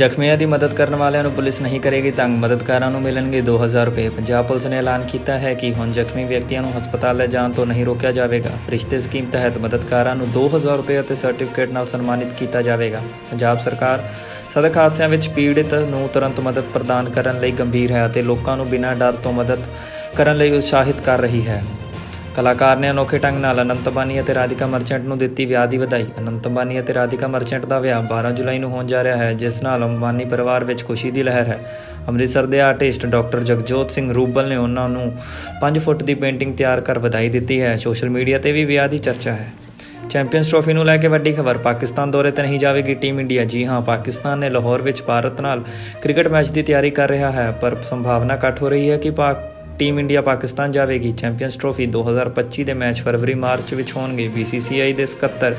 ਜ਼ਖਮੀਆਂ ਦੀ ਮਦਦ ਕਰਨ ਵਾਲਿਆਂ ਨੂੰ ਪੁਲਿਸ ਨਹੀਂ ਕਰੇਗੀ ਤੰਗ। ਮਦਦਕਾਰਾਂ ਨੂੰ ਮਿਲਣਗੇ 2000 ਰੁਪਏ। ਪੰਜਾਬ ਪੁਲਿਸ ਨੇ ਐਲਾਨ ਕੀਤਾ ਹੈ ਕਿ ਹੁਣ ਜ਼ਖਮੀ ਵਿਅਕਤੀਆਂ ਨੂੰ ਹਸਪਤਾਲ ਲੈ ਜਾਣ ਤੋਂ ਨਹੀਂ ਰੋਕਿਆ ਜਾਵੇਗਾ। ਫਰਿਸ਼ਤੇ ਸਕੀਮ ਤਹਿਤ ਮਦਦਕਾਰਾਂ ਨੂੰ 2000 ਰੁਪਏ ਅਤੇ ਸਰਟੀਫਿਕੇਟ ਨਾਲ ਸਨਮਾਨਿਤ ਕੀਤਾ ਜਾਵੇਗਾ। ਪੰਜਾਬ ਸਰਕਾਰ ਸੜਕ ਹਾਦਸਿਆਂ ਵਿੱਚ ਪੀੜਿਤ ਨੂੰ ਤੁਰੰਤ ਮਦਦ ਪ੍ਰਦਾਨ ਕਰਨ ਲਈ ਗੰਭੀਰ ਹੈ ਅਤੇ ਲੋਕਾਂ ਨੂੰ ਬਿਨਾਂ ਡਰ ਤੋਂ ਮਦਦ ਕਰਨ ਲਈ ਉਤਸ਼ਾਹਿਤ ਕਰ ਰਹੀ ਹੈ। ਕਲਾਕਾਰ ਨੇ ਅਨੋਖੇ ਢੰਗ ਨਾਲ ਅਨੰਤ ਅੰਬਾਨੀ ਅਤੇ ਰਾਧਿਕਾ ਮਰਚੈਂਟ ਨੂੰ ਦਿੱਤੀ ਵਿਆਹ ਦੀ ਵਧਾਈ। ਅਨੰਤ ਅੰਬਾਨੀ ਅਤੇ ਰਾਧਿਕਾ ਮਰਚੈਂਟ ਦਾ ਵਿਆਹ 12 ਜੁਲਾਈ ਨੂੰ ਹੋਣ ਜਾ ਰਿਹਾ ਹੈ, ਜਿਸ ਨਾਲ ਅੰਬਾਨੀ ਪਰਿਵਾਰ ਵਿੱਚ ਖੁਸ਼ੀ ਦੀ ਲਹਿਰ ਹੈ। ਅੰਮ੍ਰਿਤਸਰ ਦੇ ਆਰਟਿਸਟ ਡਾਕਟਰ ਜਗਜੋਤ ਸਿੰਘ ਰੂਬਲ ਨੇ ਉਹਨਾਂ ਨੂੰ 5 ਫੁੱਟ ਦੀ ਪੇਂਟਿੰਗ ਤਿਆਰ ਕਰ ਵਧਾਈ ਦਿੱਤੀ ਹੈ। ਸੋਸ਼ਲ ਮੀਡੀਆ ਤੇ ਵੀ ਵਿਆਹ ਦੀ ਚਰਚਾ ਹੈ। ਚੈਂਪੀਅਨਸ ਟਰੋਫੀ ਨੂੰ ਲੈ ਕੇ ਵੱਡੀ ਖਬਰ, ਪਾਕਿਸਤਾਨ ਦੌਰੇ ਤੇ ਨਹੀਂ ਜਾਵੇਗੀ ਟੀਮ ਇੰਡੀਆ। ਜੀ ਹਾਂ, ਪਾਕਿਸਤਾਨ ਨੇ ਲਾਹੌਰ ਵਿੱਚ ਭਾਰਤ ਨਾਲ ਕ੍ਰਿਕਟ ਮੈਚ ਦੀ ਤਿਆਰੀ ਕਰ ਰਿਹਾ ਹੈ, ਪਰ ਸੰਭਾਵਨਾ ਘੱਟ ਹੋ ਰਹੀ ਹੈ ਕਿ ਪਾਕ ਟੀਮ ਇੰਡੀਆ ਪਾਕਿਸਤਾਨ ਜਾਵੇਗੀ। ਚੈਂਪੀਅਨਸ ਟਰੋਫੀ 2025 ਦੇ ਮੈਚ ਫਰਵਰੀ ਮਾਰਚ ਵਿੱਚ ਹੋਣਗੇ। BCCI ਦੇ ਸਕੱਤਰ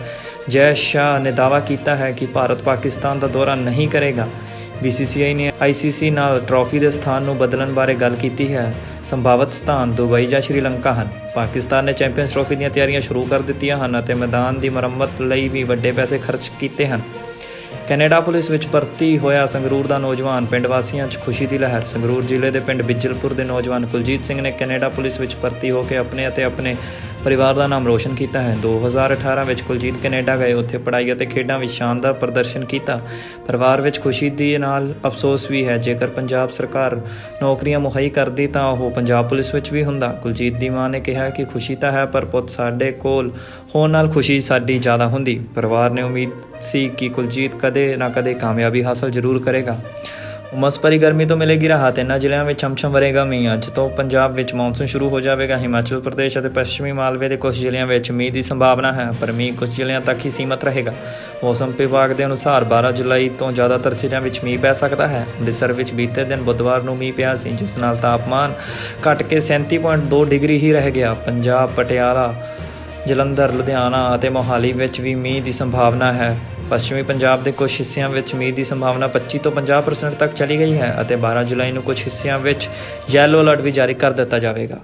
ਜੈ ਸ਼ਾਹ ਨੇ ਦਾਅਵਾ ਕੀਤਾ ਹੈ ਕਿ ਭਾਰਤ ਪਾਕਿਸਤਾਨ ਦਾ ਦੌਰਾ ਨਹੀਂ ਕਰੇਗਾ। BCCI ਨੇ ICC ਨਾਲ ਟਰੋਫੀ ਦੇ ਸਥਾਨ ਨੂੰ ਬਦਲਣ ਬਾਰੇ ਗੱਲ ਕੀਤੀ ਹੈ। ਸੰਭਾਵਤ ਸਥਾਨ ਦੁਬਈ ਜਾਂ ਸ਼੍ਰੀਲੰਕਾ ਹਨ। ਪਾਕਿਸਤਾਨ ਨੇ ਚੈਂਪੀਅਨਸ ਟਰੋਫੀ ਦੀਆਂ ਤਿਆਰੀਆਂ ਸ਼ੁਰੂ ਕਰ ਦਿੱਤੀਆਂ ਹਨ ਅਤੇ ਮੈਦਾਨ ਦੀ ਮੁਰੰਮਤ ਲਈ ਵੀ ਵੱਡੇ ਪੈਸੇ ਖਰਚ ਕੀਤੇ ਹਨ। ਕੈਨੇਡਾ ਪੁਲਿਸ ਵਿੱਚ ਭਰਤੀ ਹੋਇਆ ਸੰਗਰੂਰ ਦਾ ਨੌਜਵਾਨ ਪਿੰਡ ਵਾਸੀਆਂ 'ਚ ਖੁਸ਼ੀ ਦੀ ਲਹਿਰ। ਸੰਗਰੂਰ ਜ਼ਿਲ੍ਹੇ ਦੇ ਪਿੰਡ ਬਿਜਲਪੁਰ ਦੇ ਨੌਜਵਾਨ ਕੁਲਜੀਤ ਸਿੰਘ ਨੇ ਕੈਨੇਡਾ ਪੁਲਿਸ ਵਿੱਚ ਭਰਤੀ ਹੋ ਕੇ ਆਪਣੇ ਅਤੇ ਆਪਣੇ ਪਰਿਵਾਰ ਦਾ ਨਾਮ ਰੋਸ਼ਨ ਕੀਤਾ ਹੈ। 2018 ਵਿੱਚ ਕੁਲਜੀਤ ਕੈਨੇਡਾ ਗਏ। ਉੱਥੇ ਪੜ੍ਹਾਈ ਅਤੇ ਖੇਡਾਂ ਵਿੱਚ ਸ਼ਾਨਦਾਰ ਪ੍ਰਦਰਸ਼ਨ ਕੀਤਾ। ਪਰਿਵਾਰ ਵਿੱਚ ਖੁਸ਼ੀ ਦੇ ਨਾਲ ਅਫਸੋਸ ਵੀ ਹੈ। ਜੇਕਰ ਪੰਜਾਬ ਸਰਕਾਰ ਨੌਕਰੀਆਂ ਮੁਹੱਈਆ ਕਰਦੀ ਤਾਂ ਉਹ ਪੰਜਾਬ ਪੁਲਿਸ ਵਿੱਚ ਵੀ ਹੁੰਦਾ। ਕੁਲਜੀਤ ਦੀ ਮਾਂ ਨੇ ਕਿਹਾ ਕਿ ਖੁਸ਼ੀ ਤਾਂ ਹੈ, ਪਰ ਪੁੱਤ ਸਾਡੇ ਕੋਲ ਹੋਣ ਨਾਲ ਖੁਸ਼ੀ ਸਾਡੀ ਜ਼ਿਆਦਾ ਹੁੰਦੀ। ਪਰਿਵਾਰ ਨੇ ਉਮੀਦ ਸੀ ਕਿ ਕੁਲਜੀਤ ਕਦੇ ਨਾ ਕਦੇ ਕਾਮਯਾਬੀ ਹਾਸਲ ਜ਼ਰੂਰ ਕਰੇਗਾ। ਉਮਸ ਭਰੀ ਗਰਮੀ ਤੋਂ ਮਿਲੇਗੀ ਰਾਹਤ। ਇਹਨਾਂ ਜ਼ਿਲ੍ਹਿਆਂ ਵਿੱਚ ਛਮਛਮ ਵਰੇਗਾ ਮੀਂਹ। ਅੱਜ ਤੋਂ ਪੰਜਾਬ ਵਿੱਚ ਮੌਨਸੂਨ ਸ਼ੁਰੂ ਹੋ ਜਾਵੇਗਾ। ਹਿਮਾਚਲ ਪ੍ਰਦੇਸ਼ ਅਤੇ ਪੱਛਮੀ ਮਾਲਵੇ ਦੇ ਕੁਝ ਜ਼ਿਲ੍ਹਿਆਂ ਵਿੱਚ ਮੀਂਹ ਦੀ ਸੰਭਾਵਨਾ ਹੈ, ਪਰ ਮੀਂਹ ਕੁਝ ਜ਼ਿਲ੍ਹਿਆਂ ਤੱਕ ਹੀ ਸੀਮਤ ਰਹੇਗਾ। ਮੌਸਮ ਵਿਭਾਗ ਦੇ ਅਨੁਸਾਰ 12 ਜੁਲਾਈ ਤੋਂ ਜ਼ਿਆਦਾਤਰ ਜ਼ਿਲ੍ਹਿਆਂ ਵਿੱਚ ਮੀਂਹ ਪੈ ਸਕਦਾ ਹੈ। ਅੰਮ੍ਰਿਤਸਰ ਵਿੱਚ ਬੀਤੇ ਦਿਨ ਬੁੱਧਵਾਰ ਨੂੰ ਮੀਂਹ ਪਿਆ ਸੀ, ਜਿਸ ਨਾਲ ਤਾਪਮਾਨ ਘਟ ਕੇ 37.2 ਡਿਗਰੀ ਹੀ ਰਹਿ ਗਿਆ। ਪੰਜਾਬ, ਪਟਿਆਲਾ, ਜਲੰਧਰ, ਲੁਧਿਆਣਾ ਅਤੇ ਮੋਹਾਲੀ ਵਿੱਚ ਵੀ ਮੀਂਹ ਦੀ ਸੰਭਾਵਨਾ ਹੈ। ਪੱਛਮੀ ਪੰਜਾਬ ਦੇ ਕੁਝ ਹਿੱਸਿਆਂ ਵਿੱਚ ਮੀਂਹ ਦੀ ਸੰਭਾਵਨਾ 25 ਤੋਂ 50% ਤੱਕ ਚਲੀ ਗਈ ਹੈ ਅਤੇ 12 ਜੁਲਾਈ ਨੂੰ ਕੁਝ ਹਿੱਸਿਆਂ ਵਿੱਚ ਯੈਲੋ ਅਲਰਟ ਵੀ ਜਾਰੀ ਕਰ ਦਿੱਤਾ ਜਾਵੇਗਾ।